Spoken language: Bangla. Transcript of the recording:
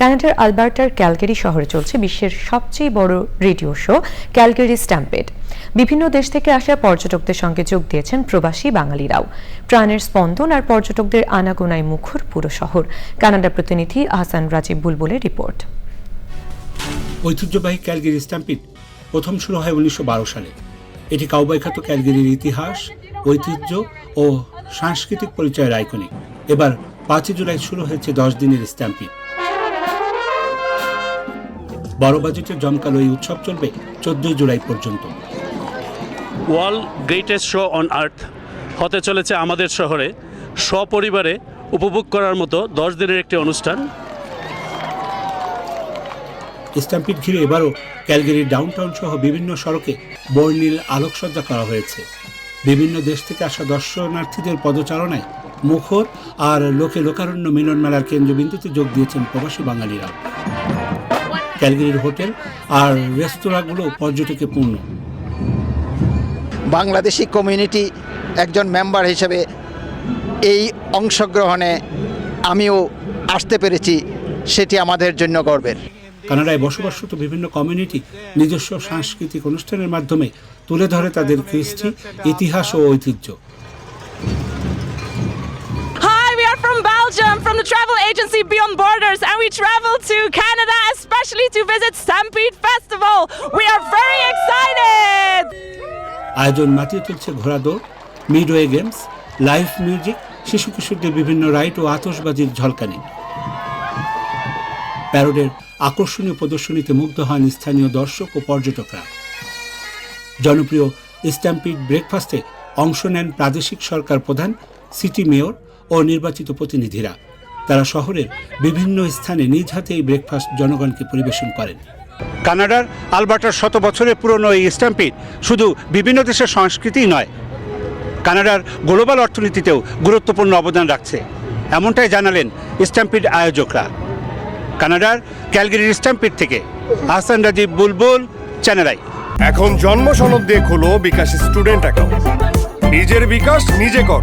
কানাডার আলবার্টার ক্যালগেরি শহরে চলছে বিশ্বের সবচেয়ে বড় রেডিও শো ক্যালগেরি স্ট্যাম্পেড। বিভিন্ন দেশ থেকে আসা পর্যটকদের সঙ্গে যোগ দিয়েছেন প্রবাসী বাঙালিরাও। প্রাণের স্পন্দন আর পর্যটকদের আনাগোনায় মুখর পুরো শহর। কানাডা প্রতিনিধি আহসান রাজীব বুলবুলের রিপোর্ট। ঐতিহ্যবাহী ক্যালগেরি স্ট্যাম্পিড প্রথম শুরু হয় উনিশশো বারো সালে। এটি কাউবাই খ্যাত ক্যালগেরির ইতিহাস, ঐতিহ্য ও সাংস্কৃতিক পরিচয়ের আইকনিক। এবার পাঁচই জুলাই শুরু হয়েছে দশ দিনের স্ট্যাম্পিড। বড় বাজেটের জমকালো এই উৎসব চলবে চোদ্দই জুলাই পর্যন্ত। World greatest show on earth হতে চলেছে আমাদের শহরে। সপরিবারে উপভোগ করার মতো দশ দিনের একটি অনুষ্ঠান। স্ট্যাম্পিড ঘিরে এবারও ক্যালগেরির ডাউনটাউন সহ বিভিন্ন সড়কে বর্ণিল আলোকসজ্জা করা হয়েছে। বিভিন্ন দেশ থেকে আসা দর্শনার্থীদের পদচারণায় মুখর আর লোকে লোকারণ্য মিলন মেলার কেন্দ্রবিন্দুতে যোগ দিয়েছেন প্রবাসী বাঙালিরা। ক্যালগেরির হোটেল আর রেস্তোরাঁগুলো পর্যটকে পূর্ণ বাংলাদেশি কমিউনিটি একজন মেম্বার হিসেবে এই অংশগ্রহণে আমিও আসতে পেরেছি সেটি আমাদের জন্য গর্বের। কানাডায় বসবাসরত বিভিন্ন কমিউনিটি নিজস্ব সাংস্কৃতিক অনুষ্ঠানের মাধ্যমে তুলে ধরে তাদের কৃষ্টি ইতিহাস ও ঐতিহ্য। Hi, we are from Belgium, from the travel agency Beyond Borders, and we travel to Canada. Especially to visit Stampede Festival. We are very excited! আয়োজন মাতিয়ে তুলছে ঘোড়াদৌড়, মিডওয়ে গেমস, লাইভ মিউজিক, শিশু কিশোরদের বিভিন্ন রাইড ও আতশবাজির ঝলকানি প্যারোডের আকর্ষণীয় প্রদর্শনীতে মুগ্ধ হন স্থানীয় দর্শক ও পর্যটকরা জনপ্রিয় স্ট্যাম্পিড ব্রেকফাস্টে অংশ নেন প্রাদেশিক সরকার প্রধান, সিটি মেয়র ও নির্বাচিত প্রতিনিধিরা তারা শহরের বিভিন্ন স্থানে নিজ হাতে এই ব্রেকফাস্ট জনগণকে পরিবেশন করেন। কানাডার আলবার্টার শত বছরের পুরনো এই স্ট্যাম্পিড শুধু বিভিন্ন দেশের সংস্কৃতিই নয় কানাডার গ্লোবাল অর্থনীতিতেও গুরুত্বপূর্ণ অবদান রাখছে। এমনটাই জানালেন স্ট্যাম্পিড আয়োজকরা। কানাডার ক্যালগেরির স্ট্যাম্পিড থেকে আহসান রাজীব বুলবুল চ্যানেল আই এখন জন্ম সনদ দিয়ে খোলো বিকাশ স্টুডেন্ট অ্যাকাউন্ট। নিজের বিকাশ নিজে কর।